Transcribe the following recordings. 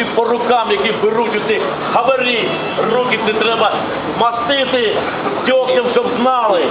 собі по рукам, які беруть у тих гаварі. Руки не треба мастити дьогтем, щоб знали.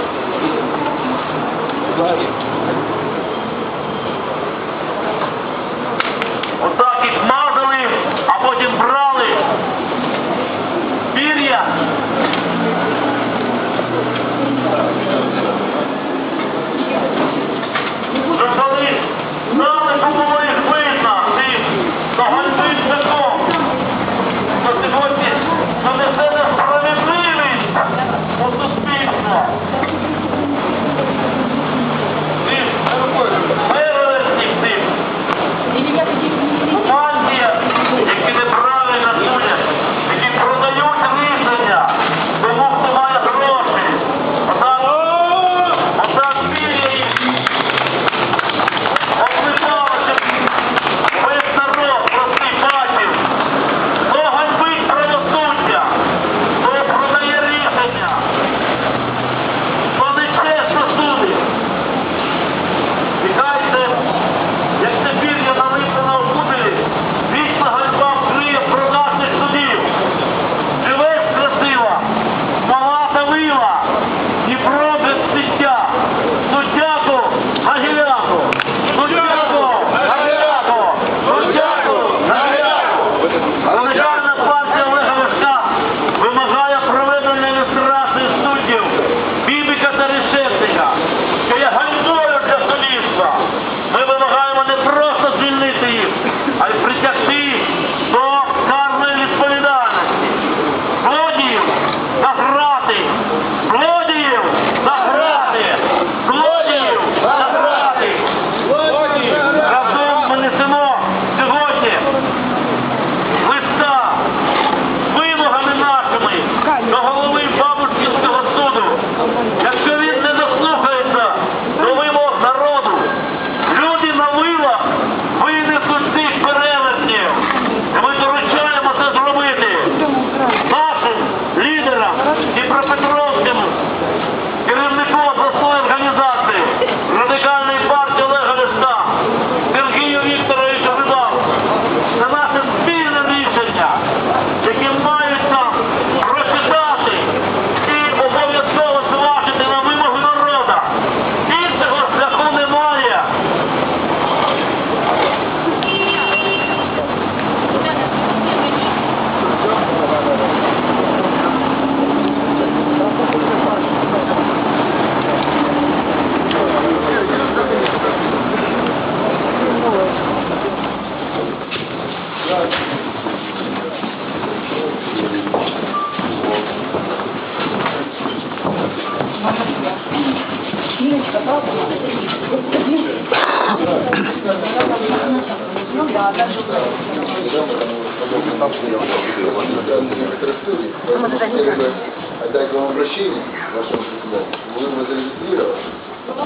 отдать вам обращение вашему председателю, вы его зарегистрировали.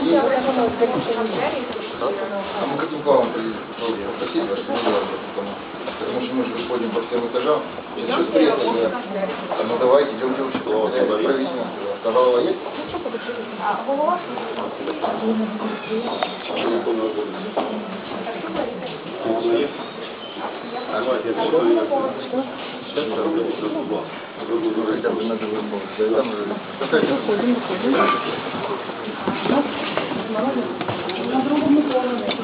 И... А мы хотим к вам попросить ваше мнение потому, потому что мы же ходим по всем этажам. Сейчас все приятно. Ну давайте, идемте учиться. Провести нас. Та голова є? Голова? На другому поверсі.